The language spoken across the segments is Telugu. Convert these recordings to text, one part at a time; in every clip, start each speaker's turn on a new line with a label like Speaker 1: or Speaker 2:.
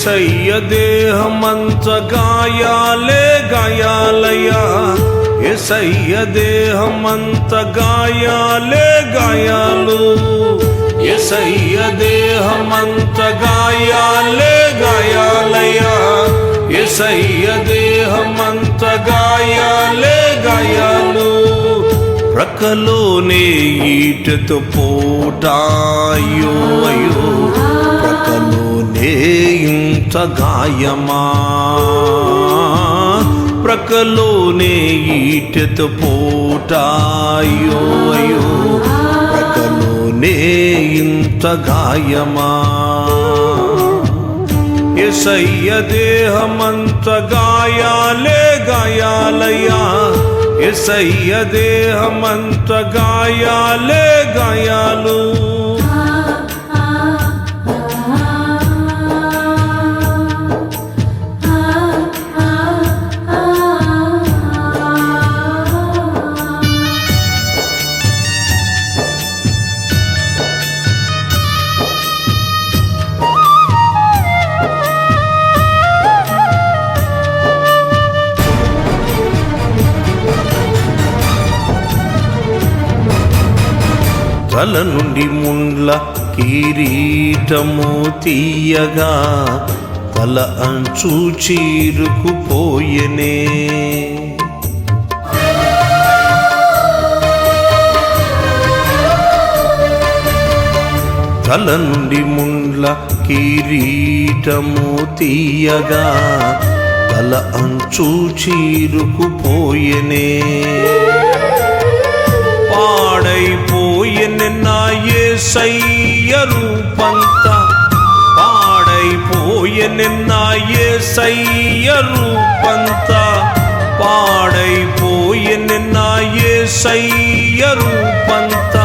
Speaker 1: ఎసయ్య దేహమంత గాయాలే గాయాలయ్యా. ఎసయ్య దేహమంత గాయాలే గాయాలు. ఎసయ్య దేహమంత గాయాలే గాయాలయ్యా. ఎసయ్య దేహమంత గాయాలే గాయాలు. ప్రకలోనే ఈటతో పోటాయో అయ్యో. ఇంత గాయమా? ప్రకలోనే ఈటెత పోటాయో అయ్యో. ప్రకలోనే ఇంత గాయమా? ఎసయ్య దేహమంత గాయాలే గాయాలయ్యా. ఎసయ్య దేహమంత గాయాలే గాయాలు. తల నుండి ముండ్ల కిరీటము తీయగా తల అంచు చీరుకుపోయనే. తల నుండి ముండ్ల కిరీటము తీయగా తల అంచు చీరుకుపోయనే. పాడైపో యేసయ్య రూపంత పాడైపోయెన నా యేసయ్య రూపంత పాడైపోయెన నా యేసయ్య రూపంత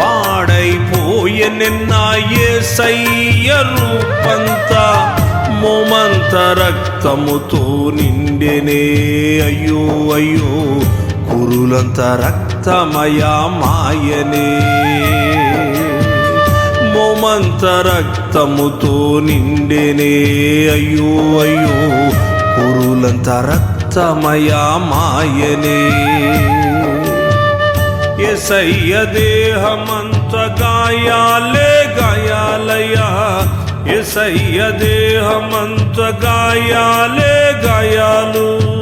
Speaker 1: పాడైపోయెన మోమంత రక్తముతో నిండెనే అయ్యో అయ్యో కురులంత రక్తమయా మాయనే అంత రక్తముతో నిండెనే. అయ్యో అయ్యో పురులంత రక్తమయా మాయనే. ఎసయ్య దేహమంత గాయాలే గాయాలయ్యా. ఎసయ్య దేహమంత గాయాలే గాయాలు.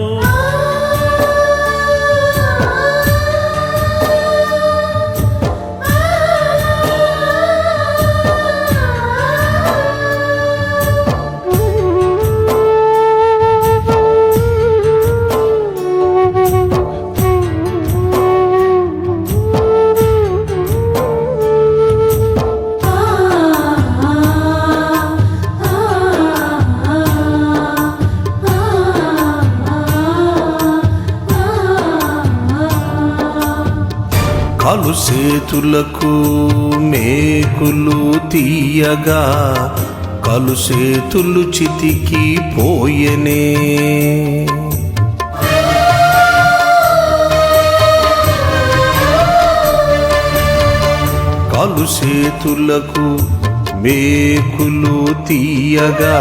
Speaker 1: కాలు సేతులకు మేకులు తీయగా కలు సేతులు చితికి పోయనే. కాలు సేతులకు మేకులు తీయగా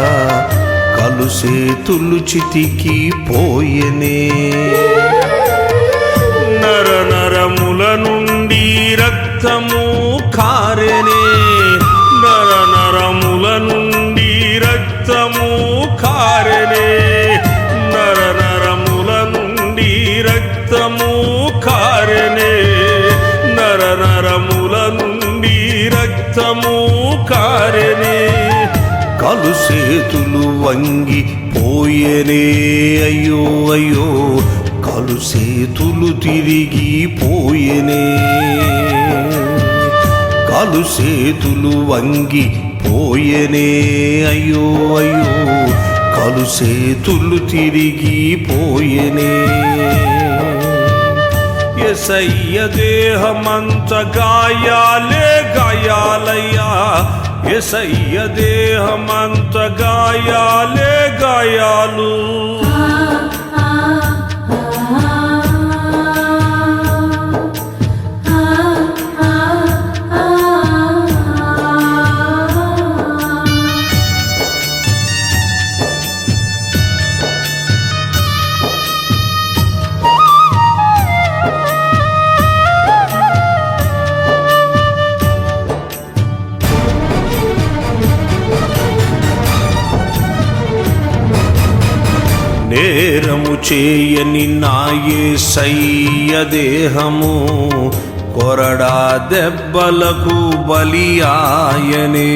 Speaker 1: కలు సేతులు చితికి పోయనే. రక్తము కారెనే. నర నరముల నుండి రక్తము కారెనే. నర నరముల నుండి రక్తము కారెనే. నర నరముల నుండి రక్తము కారెనే. కలు సేతులు వంగి పోయెనే. అయ్యో అయ్యో. కలు సేతులు తిరిగి పోయెనే కాలు సేతులు వంగి పోయెనే అయ్యో అయ్యో కాలు సేతులు తిరిగి పోయెనే ఎసయ్య దేహమంత గాయాలే గాయాలయ్యా. ఎసయ్య దేహమంత గాయాలే గాయాలు. నేరము చేయని నాయే సయ్య దేహము. కొరడా దెబ్బలకు బలియాయనే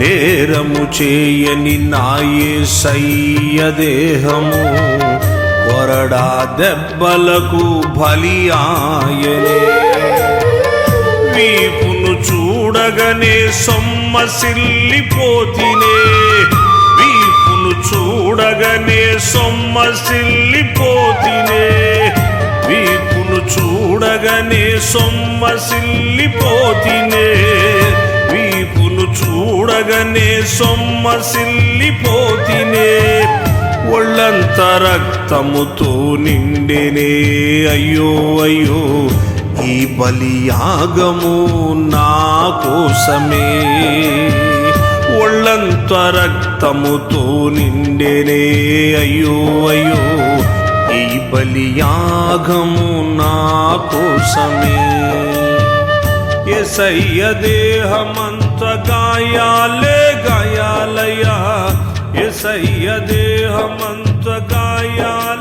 Speaker 1: నేరము చేయని నాయే సయ్య దేహము. కొరడా దెబ్బలకు బలియాయనే వీపు చూడగనే సొమ్మసిల్లిపోతినే వీపును చూడగనే సొమ్మసిల్లిపోతినే వీపును చూడగనే సొమ్మసిల్లిపోతినే వీపును చూడగనే సొమ్మసిల్లిపోతినే ఒళ్ళంత రక్తముతో నిండెనే. అయ్యో అయ్యో ఈ బలియాగము నా కోసమే. ఒళ్ళంత రక్తముతో నిండెనే. అయ్యో అయ్యో ఈ బలియాగము నా కోసమే. ఎసయ్య దేహమంత గాయాలే గాయాలయ్యా. ఎసయ్య దేహమంత గాయాలే